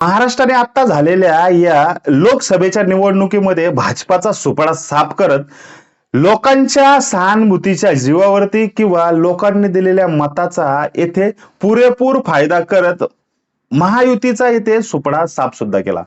महाराष्ट्राने आता झालेल्या या लोकसभेच्या निवडणुकीमध्ये भाजपाचा सुपडा साफ करत लोकांच्या सहानुभूतीच्या जीवावरती किंवा लोकांनी दिलेल्या मताचा येथे पुरेपूर फायदा करत महायुतीचा येथे सुपडा साफ सुद्धा केला.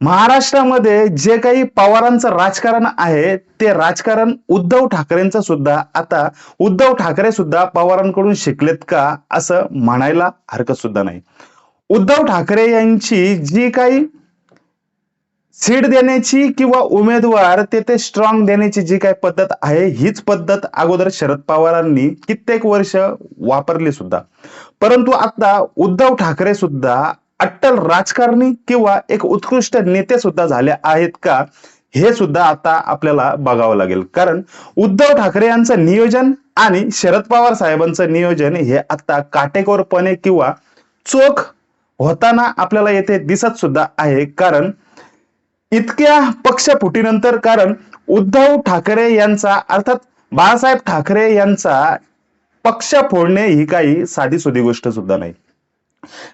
महाराष्ट्रामध्ये जे काही पवारांचं राजकारण आहे ते राजकारण उद्धव ठाकरेंचं सुद्धा. आता उद्धव ठाकरे सुद्धा पवारांकडून शिकलेत का असं म्हणायला हरकत सुद्धा नाही. उद्धव ठाकरे यांची जी काही सीट देण्याची किंवा उमेदवार तेथे स्ट्रॉंग देण्याची जी काही पद्धत आहे हीच पद्धत अगोदर शरद पवारांनी कित्येक वर्ष वापरली सुद्धा. परंतु आता उद्धव ठाकरे सुद्धा अट्टल राजकारणी किंवा एक उत्कृष्ट नेते सुद्धा झाले आहेत का हे सुद्धा आता आपल्याला बघावं लागेल. कारण उद्धव ठाकरे यांचं नियोजन आणि शरद पवार साहेबांचं नियोजन हे आता काटेकोरपणे किंवा चोख होताना आपल्याला येथे दिसत सुद्धा आहे. कारण इतक्या पक्षफुटीनंतर कारण उद्धव ठाकरे यांचा अर्थात बाळासाहेब ठाकरे यांचा पक्ष फोडणे ही काही साधी सुधी गोष्ट सुद्धा नाही.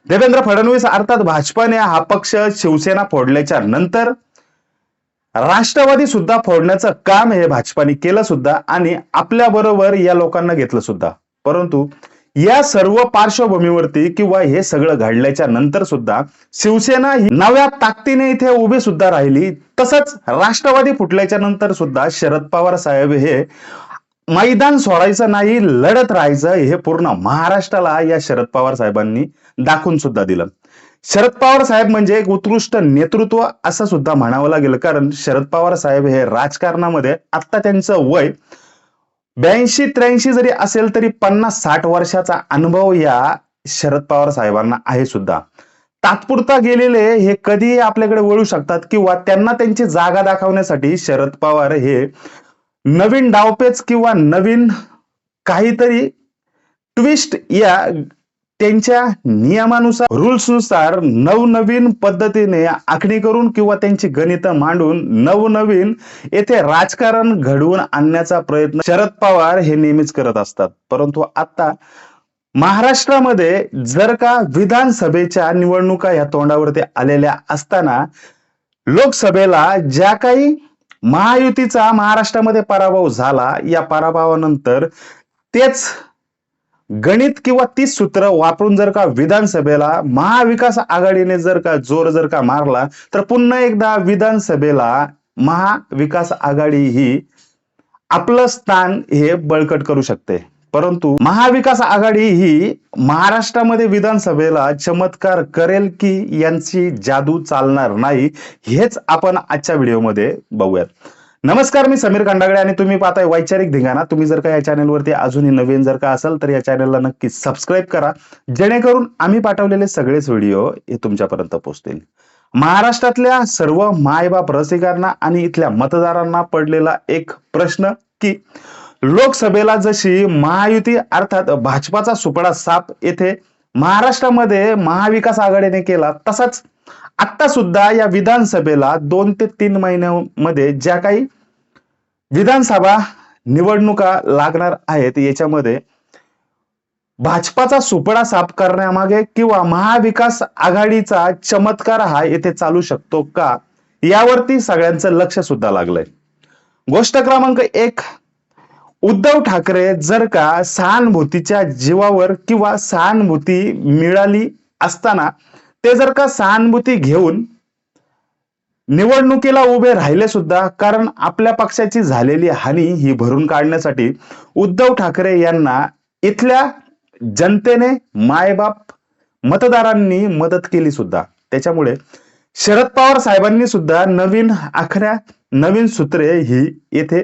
देवेंद्र फडणवीस अर्थात भाजपाने हा पक्ष शिवसेना फोडल्याच्या नंतर राष्ट्रवादी सुद्धा फोडण्याचं काम हे भाजपाने केलं सुद्धा आणि आपल्या बरोबर या लोकांना घेतलं सुद्धा. परंतु या सर्व पार्श्वभूमीवरती किंवा हे सगळं घडल्याच्या नंतर सुद्धा शिवसेना ही नव्या ताकदीने इथे उभी सुद्धा राहिली. तसंच राष्ट्रवादी फुटल्याच्या नंतर सुद्धा शरद पवार साहेब हे मैदान सोडायचं नाही लढत राहायचं हे पूर्ण महाराष्ट्राला या शरद पवार साहेबांनी दाखवून सुद्धा दिलं. शरद पवार साहेब म्हणजे एक उत्कृष्ट नेतृत्व असं सुद्धा म्हणावं लागेल. कारण शरद पवार साहेब हे राजकारणामध्ये आता त्यांचं वय ब्याऐंशी त्र्याऐंशी जरी असेल तरी पन्नास साठ वर्षाचा अनुभव या शरद पवार साहेबांना आहे सुद्धा. तात्पुरता गेलेले हे कधीही आपल्याकडे वळू शकतात किंवा त्यांना त्यांची जागा दाखवण्यासाठी शरद पवार हे नवीन डावपेच किंवा नवीन काहीतरी ट्विस्ट या त्यांच्या नियमानुसार रुल्सनुसार नवनवीन पद्धतीने आखणी करून किंवा त्यांची गणित मांडून नवनवीन येथे राजकारण घडवून आणण्याचा प्रयत्न शरद पवार हे नेहमीच करत असतात. परंतु आता महाराष्ट्रामध्ये जर का विधानसभेच्या निवडणुका या तोंडावरती आलेल्या असताना लोकसभेला ज्या काही महायुतीचा महाराष्ट्रामध्ये पराभव झाला या पराभवानंतर तेच गणित किंवा तीच सूत्र वापरून जर का विधानसभेला महाविकास आघाडीने जर का जोर जर का मारला तर पुन्हा एकदा विधानसभेला महाविकास आघाडी ही आपलं स्थान हे बळकट करू शकते. परंतु महाविकास आघाडी ही महाराष्ट्रामध्ये विधानसभेला चमत्कार करेल की यांची जादू चालणार नाही हेच आपण आजच्या व्हिडिओमध्ये बघूयात. नमस्कार मी समीर कांडागडे आणि तुम्ही पाहताय वैचारिक धिंगाणा. तुम्ही जर का या चॅनलवरती अजूनही नवीन जर का असाल तर या चॅनलला नक्की सबस्क्राईब करा. जेणेकरून आम्ही पाठवलेले सगळेच व्हिडिओ हे तुमच्यापर्यंत पोहोचतील. महाराष्ट्रातल्या सर्व मायबाप रसिकांना आणि इथल्या मतदारांना पडलेला एक प्रश्न की लोकसभेला जशी महायुती अर्थात भाजपाचा सुपडा साप येथे महाराष्ट्रामध्ये महाविकास आघाडीने केला तसाच आता सुद्धा या विधानसभेला दोन ते तीन महिन्यामध्ये ज्या काही विधानसभा निवडणुका लागणार आहेत याच्यामध्ये भाजपाचा सुपडा साफ करण्यामागे किंवा महाविकास आघाडीचा चमत्कार हा येथे चालू शकतो का यावरती सगळ्यांचं लक्ष सुद्धा लागलंय. गोष्ट क्रमांक एक उद्धव ठाकरे जर का सहानुभूतीच्या जीवावर किंवा सहानुभूती मिळाली असताना ते जर का सहानुभूती घेऊन निवडणुकीला उभे राहिले सुद्धा कारण आपल्या पक्षाची झालेली हानी ही भरून काढण्यासाठी उद्धव ठाकरे यांना इथल्या जनतेने मायबाप मतदारांनी मदत केली सुद्धा. त्याच्यामुळे शरद पवार साहेबांनी सुद्धा नवीन आखऱ्या नवीन सूत्रे ही येथे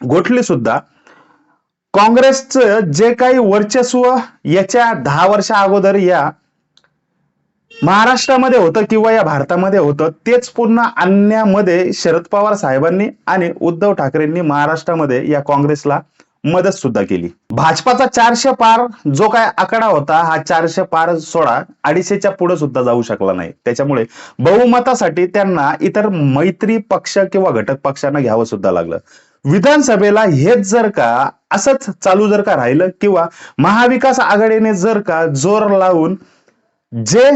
गोठली सुद्धा. काँग्रेसचं जे काही वर्चस्व याच्या दहा वर्षा अगोदर या महाराष्ट्रामध्ये होतं किंवा या भारतामध्ये होतं तेच पुन्हा आणण्यामध्ये शरद पवार साहेबांनी आणि उद्धव ठाकरेंनी महाराष्ट्रामध्ये या काँग्रेसला मदत सुद्धा केली. भाजपाचा चारशे पार जो काय आकडा होता हा चारशे पार सोळा अडीचशेच्या पुढे सुद्धा जाऊ शकला नाही. त्याच्यामुळे बहुमतासाठी त्यांना इतर मैत्री पक्ष किंवा घटक पक्षांना घ्यावं सुद्धा लागलं. विधानसभेला हेच जर का असंच चालू जर का राहिलं किंवा महाविकास आघाडीने जर का जोर लावून जे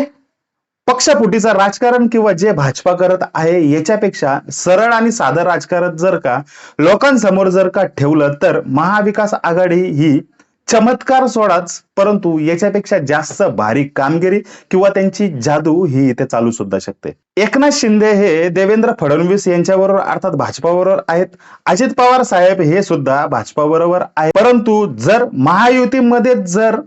पक्षफुटीचं राजकारण किंवा जे भाजपा करत आहे याच्यापेक्षा सरळ आणि साधं राजकारण जर का लोकांसमोर जर का ठेवलं तर महाविकास आघाडी ही चमत्कार सोडाच परंतु याच्यापेक्षा जास्त भारी कामगिरी किंवा त्यांची जादू ही इथे चालू सुद्धा शकते. एकनाथ शिंदे हे देवेंद्र फडणवीस यांच्याबरोबर अर्थात भाजपाबरोबर आहेत. अजित पवार साहेब हे सुद्धा भाजपाबरोबर आहे परंतु जर महायुतीमध्ये जर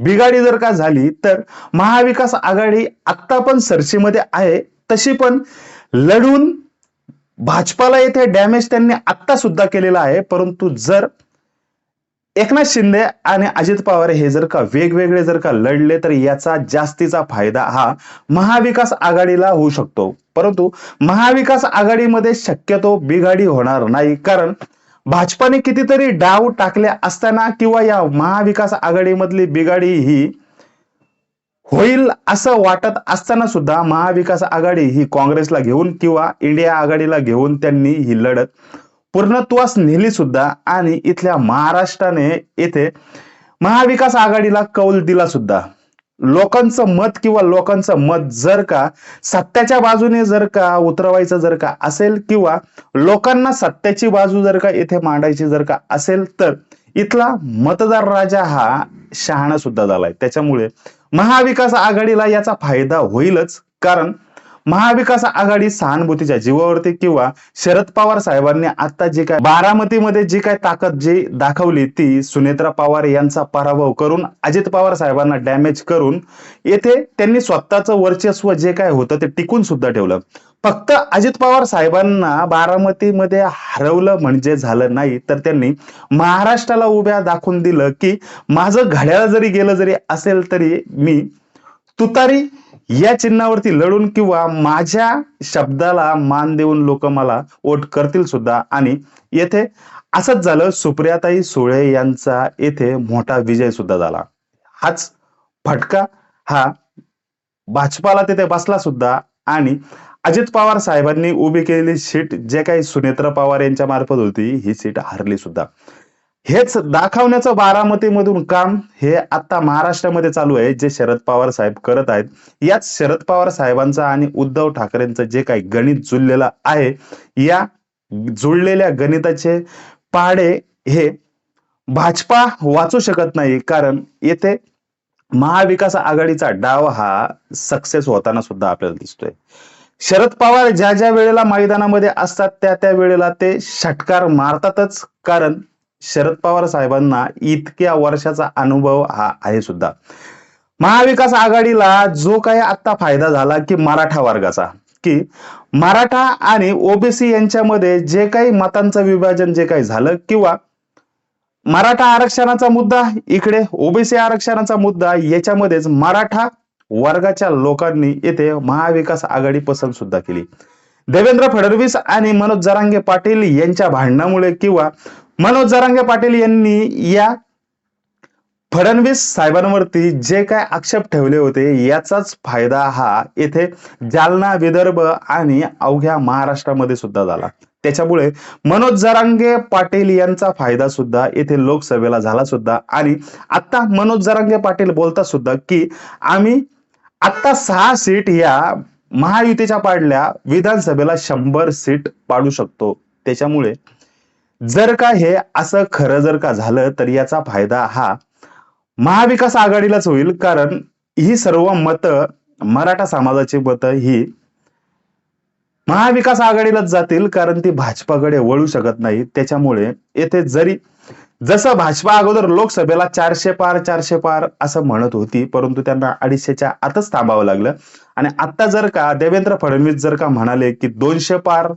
बिघाडी जर का झाली तर महाविकास आघाडी आत्ता पण सरशीमध्ये आहे. तशी पण लढून भाजपाला येथे डॅमेज त्यांनी आत्ता सुद्धा केलेला आहे. परंतु जर एकनाथ शिंदे आणि अजित पवार हे जर का वेगवेगळे जर का लढले तर याचा जास्तीचा फायदा हा महाविकास आघाडीला होऊ शकतो. परंतु महाविकास आघाडीमध्ये शक्यतो बिघाडी होणार नाही. कारण भाजपाने कितीतरी डाव टाकले असताना किंवा या महाविकास आघाडीमधली बिघाडी ही होईल असं वाटत असताना सुद्धा महाविकास आघाडी ही काँग्रेसला घेऊन किंवा इंडिया आघाडीला घेऊन त्यांनी ही लढत पूर्णत्वास नेली सुद्धा आणि इथल्या महाराष्ट्राने येथे महाविकास आघाडीला कौल दिला सुद्धा. लोकांचं मत किंवा लोकांचं मत जर का सत्याच्या बाजूने जर का उतरवायचं जर का असेल किंवा लोकांना सत्याची बाजू जर का इथे मांडायची जर का असेल तर इथला मतदार राजा हा शहाणा सुद्धा झालाय. त्याच्यामुळे महाविकास आघाडीला याचा फायदा होईलच. कारण महाविकास आघाडी सहानुभूतीच्या जीवावरती किंवा शरद पवार साहेबांनी आता जी काय बारामतीमध्ये जी काय ताकद जी दाखवली ती सुनेत्रा पवार यांचा पराभव करून अजित पवार साहेबांना डॅमेज करून येथे त्यांनी स्वतःचं वर्चस्व जे काय होतं ते टिकून सुद्धा ठेवलं. फक्त अजित पवार साहेबांना बारामतीमध्ये हरवलं म्हणजे झालं नाही तर त्यांनी महाराष्ट्राला उभ्या दाखवून दिलं की माझं घड्याळ जरी गेलं जरी असेल तरी मी तुतारी या चिन्हावरती लढून किंवा माझ्या शब्दाला मान देऊन लोक मला वोट करतील सुद्धा. आणि येथे असंच झालं सुप्रियाताई सुळे यांचा येथे मोठा विजय सुद्धा झाला. हाच फटका हा भाजपाला तिथे बसला सुद्धा. आणि अजित पवार साहेबांनी उभी केलेली सीट जे काही सुनेत्र पवार यांच्या मार्फत होती ही सीट हरली सुद्धा. हेच दाखवण्याचं बारामतीमधून काम हे आता महाराष्ट्रामध्ये चालू आहे जे शरद पवार साहेब करत आहेत. याच शरद पवार साहेबांचा आणि उद्धव ठाकरेंचं जे काही गणित जुळलेलं आहे या जुळलेल्या गणिताचे पाडे हे भाजपा वाचू शकत नाही कारण येथे महाविकास आघाडीचा डाव हा सक्सेस होताना सुद्धा आपल्याला दिसतोय. शरद पवार ज्या ज्या वेळेला मैदानामध्ये असतात त्या त्या वेळेला ते षटकार मारतातच कारण शरद पवार साहेबांना इतक्या वर्षाचा अनुभव हा आहे सुद्धा. महाविकास आघाडीला जो काही आत्ता फायदा झाला की मराठा वर्गाचा की मराठा आणि ओबीसी यांच्यामध्ये जे काही मतांचं विभाजन जे काही झालं किंवा मराठा आरक्षणाचा मुद्दा इकडे ओबीसी आरक्षणाचा मुद्दा याच्यामध्येच मराठा वर्गाच्या लोकांनी येथे महाविकास आघाडी पसंत सुद्धा केली. देवेंद्र फडणवीस आणि मनोज जरांगे पाटील यांच्या भांडणामुळे किंवा मनोज जरांगे पाटील यांनी या फडणवीस साहेबांवरती जे काय आक्षेप ठेवले होते याचाच फायदा हा येथे जालना विदर्भ आणि अवघ्या महाराष्ट्रामध्ये सुद्धा झाला. त्याच्यामुळे मनोज जरांगे पाटील यांचा फायदा सुद्धा येथे लोकसभेला झाला सुद्धा. आणि आता मनोज जरांगे पाटील बोलतात सुद्धा की आम्ही आता सहा सीट या महायुतीच्या पाडल्या विधानसभेला शंभर सीट पाडू शकतो. त्याच्यामुळे जर का हे असं खरं जर का झालं तर याचा फायदा हा महाविकास आघाडीलाच होईल. कारण ही सर्व मतं मराठा समाजाची मतं ही महाविकास आघाडीलाच जातील कारण ती भाजपाकडे वळू शकत नाही. त्याच्यामुळे येथे जरी जसं भाजपा अगोदर लोकसभेला चारशे पार चारशे पार असं म्हणत होती परंतु त्यांना अडीचशेच्या आतच थांबावं लागलं. आणि आता जर का देवेंद्र फडणवीस जर का म्हणाले की दोनशे पार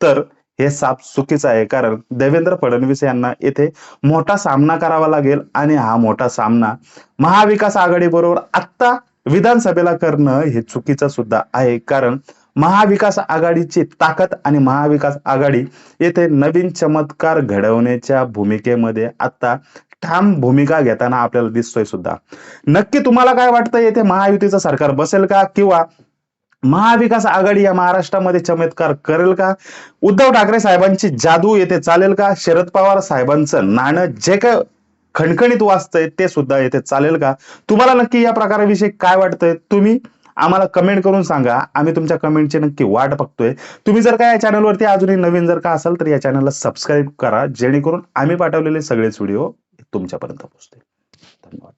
तर हे साप चुकीचं आहे. कारण देवेंद्र फडणवीस यांना येथे मोठा सामना करावा लागेल आणि हा मोठा सामना महाविकास आघाडी बरोबर आत्ता विधानसभेला करणं हे चुकीचं सुद्धा आहे. कारण महाविकास आघाडीची ताकद आणि महाविकास आघाडी येथे नवीन चमत्कार घडवण्याच्या भूमिकेमध्ये आता ठाम भूमिका घेताना आपल्याला दिसतोय सुद्धा. नक्की तुम्हाला काय वाटतं? येथे महायुतीचं सरकार बसेल का? किंवा महाविकास आघाडी या महाराष्ट्रामध्ये चमत्कार करेल का? उद्धव ठाकरे साहेबांची जादू येथे चालेल का? शरद पवार साहेबांचं नाणं जे काय खणखणीत वाचतंय ते सुद्धा येथे चालेल का? तुम्हाला नक्की या प्रकाराविषयी काय वाटतंय? तुम्ही आम्हाला कमेंट करून सांगा. आम्ही तुमच्या कमेंटची नक्की वाट बघतोय. तुम्ही जर का या चॅनलवरती अजूनही नवीन जर का असाल तर या चॅनलला सबस्क्राईब करा. जेणेकरून आम्ही पाठवलेले सगळेच व्हिडिओ तुमच्यापर्यंत पोहोचतील. धन्यवाद.